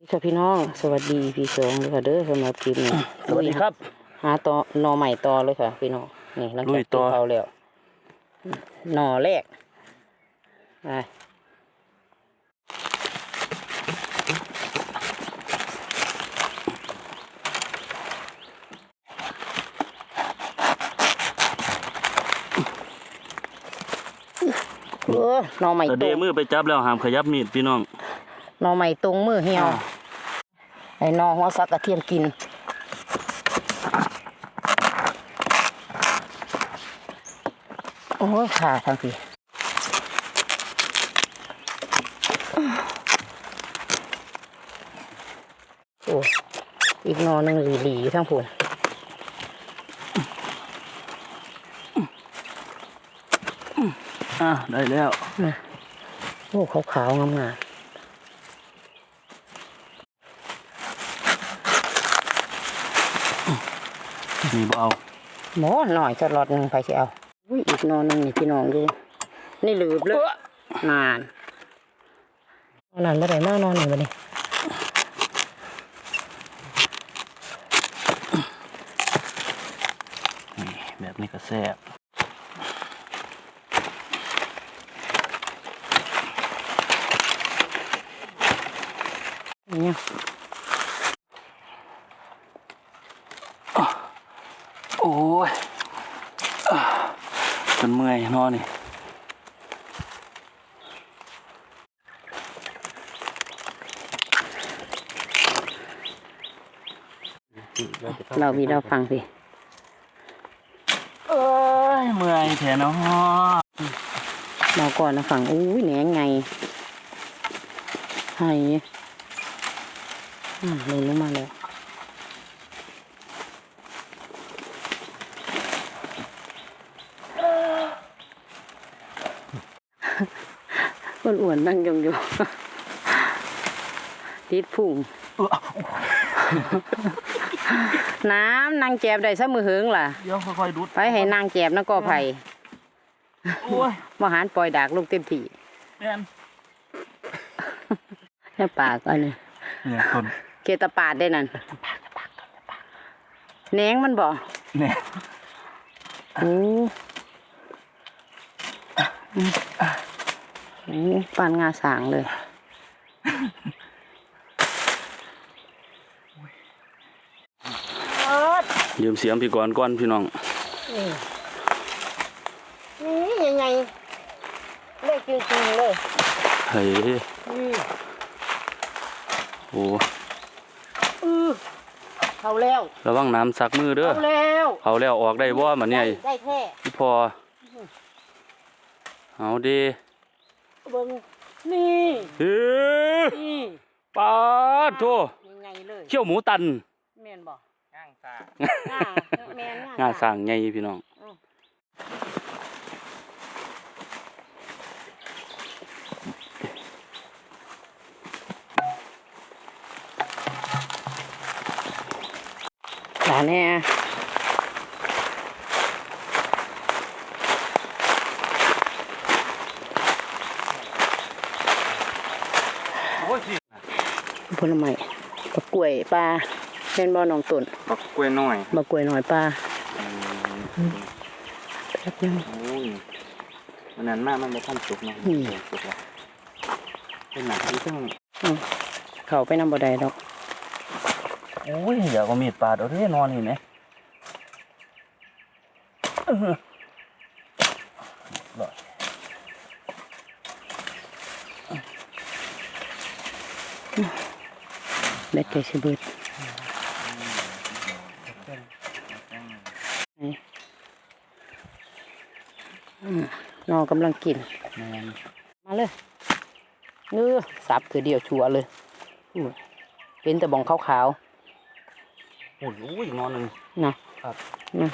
นี่ค่ะพี่น้อง สวัสดีพี่สองเลยค่ะเด้อสำหรับคลิปนี้สวัสดีครับ หาต่อหนอใหม่ต่อเลยค่ะพี่น้องนี่หลังลุจากยต่ที่อเขาแล้วหน่อแรกไปเออหน่อใหม่แต่ตเดรงมือไปจับแล้วห้ามขยับมีดพี่น้อง หน่อใหม่ตรงมือเหี่ยวอ่าไอ้หนอหัวซักกระเทียมกินโอ้ยขาทางพี่โอ้ยอีกหนอหนึ่งหลีหลีๆอยู่ทั้งผุนอะ ได้แล้ว โอ้ขาวๆงาม นี่บ่เอาๆหมอหน่อยจะรอดหนึ่งไปสิเอาอุ้ยอีกหนอหนึ่งนี่พี่น้องดูนี่หลืบเลยนานนานเมื่อไหร่มากนอนหนึ่งวันนี้นี่แบบนี้ก็แซ่บเนี่ย โอ้ยอะ จนเมื่อยนอนนี่เรามีเราฟังสิเอ้ยเมื่อยแทนเนาะเราก่อนนะฟังอุ้ยแหนงไงไห้อืมลงลงมาแล้ว อ้วนๆนั่งยองอยู่ติดพุงน้ำนางแจบได้ซะมือหึงล่ะเดี๋ยวค่อยๆดูดไปให้นางแจบนะก็ไผ่โอ้ยมหารปล่อยดากลูกเต็มที่แม่นแค่ปากอันนี้เนี่ยคนเกตาปาดได้นั่นแหนงมันบ่เนี่ยโอ้ อืมโอ้ปานงาสางเลย ยืมเสียงพี่ก่อนก่อนพี่น้อง นี่ยังไงเลขจริงๆเลยเฮ้ยอือโอ้อือเข้าแล้วระวังน้ำซักมือเด้อเข้าแล้วเอาแล้วออกได้บ่มันเนี่ยได้แท้พี่พอเอาดี เบิ่งนี่เฮ้ยนี่ปาดโทยังไงเลยเขี้ยวหมูตันแม่นบ่ย่างตาง่าแม่นงาสร้างไงพี่น้องหลานแน่ โอ้ยสิ ผลไม้บะกล้วยปลาแม่นบ่น้องตุ่นบักกล้วยน้อยบะกล้วยหน่อยปลาแป๊บนึงโอ้ยวันนั้นมามันบ่ทันสุกเนาะอืมสุกแล้วเป็นหนักที่ต้องเข้าไปนำบ่ได้ดอกโอ้ยอยากเอามีดปาดเอาเด้นอนนี่ไหมเออรอด เบ็ดไก่สิเบิดอืมน้องกำลังกินแม่นมาเลยเนื้อสับคือเดียวชัวร์เลยอู้เป็นแต่บองขาวโอ้ยโอ้ยนอนหนึ่งๆนะครับนะ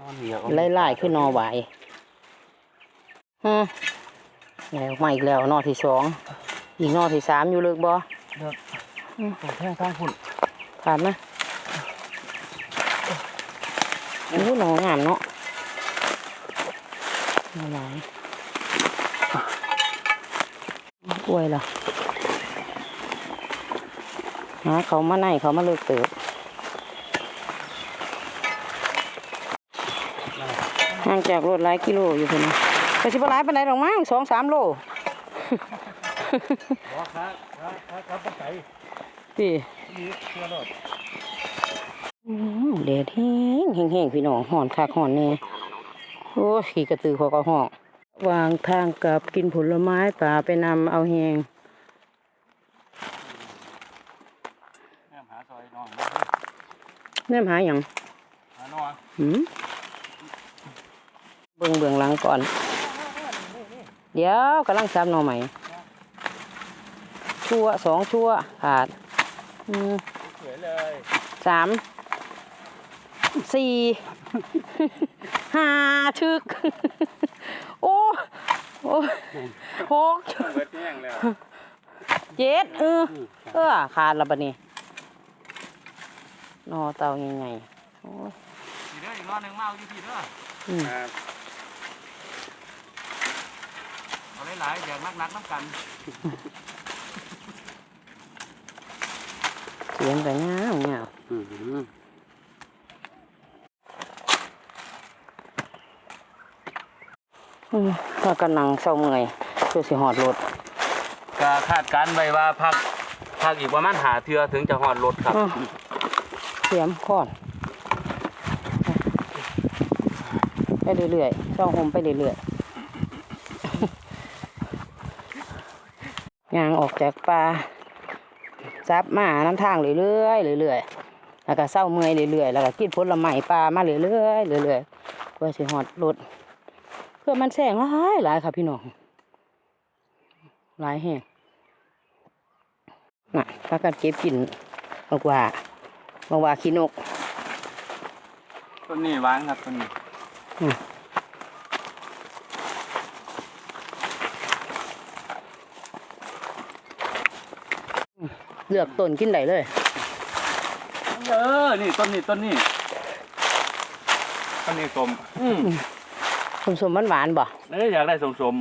นอนเดียวไล่ๆขึ้นนอไหวฮะแล้วมาอีกแล้วนอที่สอง อีกนอที่สามอยู่เลิกบ่ตกแท่งข้างพุ่นผ่านนะโอ้หนองามเนาะหนอหลายป่วยเหรอหาเขามาไหนเขามาเลิกเติบห่างจากรถหลายกิโลอยู่คนนะก็สิบหลายปานใดหรอกมั้งสองสามโล ครับครับครับครับไปพี่นี่เชื่อรถอืมแดดแห้งแห้งแห้งพี่น้องห่อนคักห่อนแน่โอ้ยขี่กระตือเขาก็ห้องวางทางกับกินผลไม้ป่าไปนำเอาแหงแม่หาซอยน้องแนมหาอย่างหาน้องหืมเบื้องเบื้องหลังก่อน เดี๋ยวกำลังซับหน่อใหม่ ชั่วสองชั่วขาดอืมสวยเลยสามสี่ห้าชึก โอ้โอ้หกเบิดแห้งแล้วเจ็ดเออเออขาดและบัดนี้นอเตายังไงโอ้ยทีเด้ออีกน้อยหนึ่งมาเอาอยู่ทีเด้ออืมครับเอาหลายๆอย่างนักๆน้ำกัน เสียงแต่เงาเงาอืมพากันนั่งเศร้าเมื่อยเพื่อสิหอดรถก็คาดการณ์ไว้ว่าพักพักอีกประมาณหาเทือถึงจะหอดรถครับอะเสียมก่อนไปเรื่อยๆช่องโฮมไปเรื่อยๆยางออกจากป่า ซับมาน้ำทางเรื่อยๆเรื่อยๆแล้วก็เศร้าเมื่อยเรื่อยๆแล้วก็กินผลไม้ป่ามาเรื่อยๆเรื่อยๆเพื่อสิหอดรถเพื่อมันแสงหลายหลายค่ะพี่น้องหลายแห่งน่ะพากันเก็บกินบอกว่าบอกว่าขี้นกต้นนี้หวานครับต้นนี้ เลือกต้นกินได้เลย เออ นี่ต้นนี้ต้นนี้ต้นนี้สมอืมสมสมหวานๆบ่เอ้ยอยากได้สมสม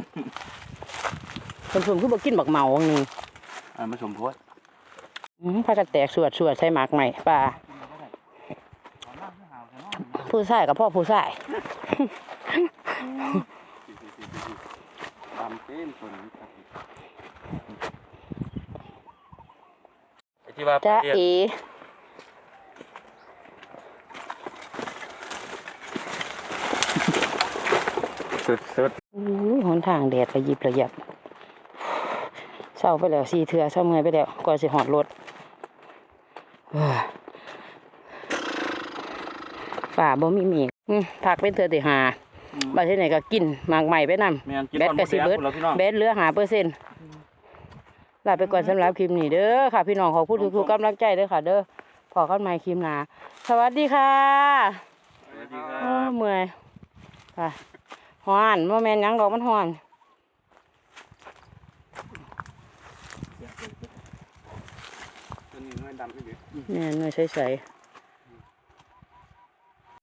สมสมคือบ่กินบักเมาอันนี้ๆอ่ามาสมโพธิอืมพากันแตกสวดสวดใส่หมากใหม่ป่าผู้ชายกับพ่อผู้ชายตามเต้นต้นนี้ครับ ไอ้ ที่ว่าจ้าเรียกเอสุดสุดอุ้ยหนทางแดดระยิบระยับเศร้าไปแล้วสี่เทือเศร้าเมื่อยไปแล้วก่อนสิหอดรถเอ้อฝ่าบ่มีเมฆอืมพักเป็นเทือติหาบัดที่ไหนก็กินหมากใหม่ไปนำ แม่นกินแบตตอนกระบ่สิเบิเบิดดแล้วพี่น้องแบตเหลือหาเปอร์เซ็นต์ ลาไปก่อนสำหรับคลิปนี้เด้อค่ะ พี่น้องขอพูดทุกๆกำลังใจเด้อค่ะ เด้อพอกันใหม่คลิปหน้าสวัสดีค่ะสวัสดีคเอรัอบเมื่อยค่ะฮ้อนโมแมนหยังดอกมันฮ้อนต้นนี้น้อยดำไม่ดีเนี่ยเนื้อใสๆ